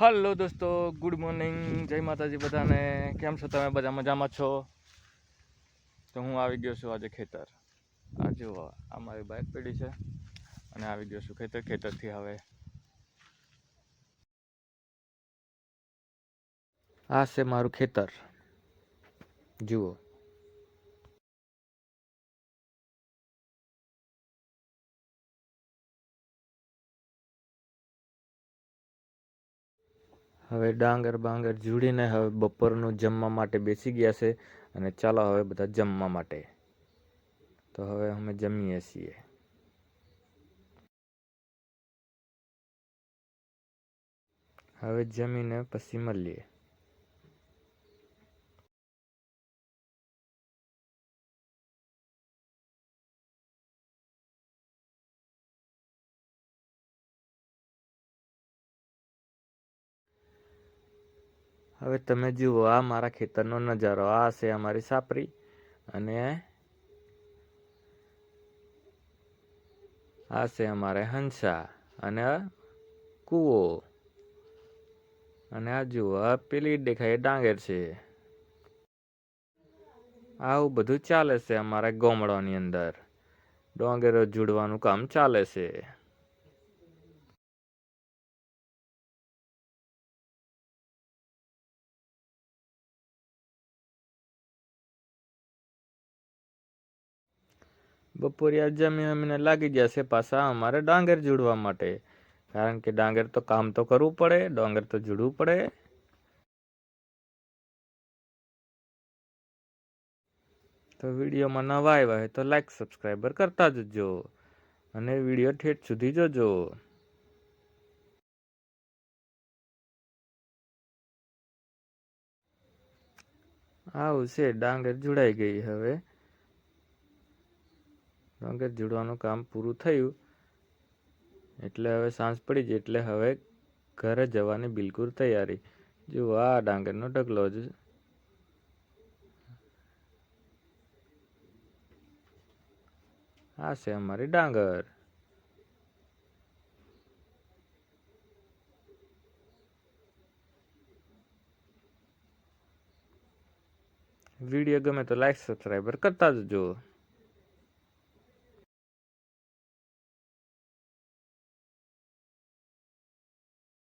Hello દોસ્તો, good morning. જય માતાજી બધાને. કેમ છો તમે? બધા મજામાં છો? તો હું આવી ગયો છું આજે ખેતર. આ જુઓ, આ મારી બાઇક પડી છે અને આવી ગયો છું ખેતર. ખેતરથી હવે આ છે મારું ખેતર. જુઓ. હવે ડાંગર બાંગર જોડીને હવે બપોરનું જમવા માટે બેસી ગયા છે અને ચાલો હવે બધા જમવા માટે. તો હવે અમે જમીએ છીએ. હવે જમીને પછી મળીએ. હવે તમે જુઓ, આ મારા ખેતરનો નજારો, આ છે અમારી સાપરી. અને આ છે અમારે હંસા અને કૂવો. અને આ જુઓ પેલી દેખાય ડાંગર છે. આવું બધું ચાલે છે અમારા ગોમડાની અંદર. ડોંગરો જોડવાનું કામ ચાલે છે. બપોરિયા જમી અમીને લાગી જશે પાછા અમારે ડાંગર જોડવા માટે. કારણ કે ડાંગર તો કામ તો કરવું પડે, ડાંગર તો જોડવું પડે. તો વિડીયોમાં નવા આવ્યા હોય તો લાઈક સબસ્ક્રાઈબર કરતા જજો. અને વીડિયો ઠેઠ સુધી જોજો. આવું છે, ડાંગર જોડાઈ ગઈ હવે. ડાંગર જોડવાનું કામ પૂરું થયું. એટલે હવે સાંજ પડી ગઈ, એટલે હવે ઘરે જવાની બિલકુલ તૈયારી. જો આ ડાંગરનો ઢગલો જ આ છે અમારી ડાંગર. વીડિયો ગમે તો લાઈક, સબસ્ક્રાઈબર કરતા જજો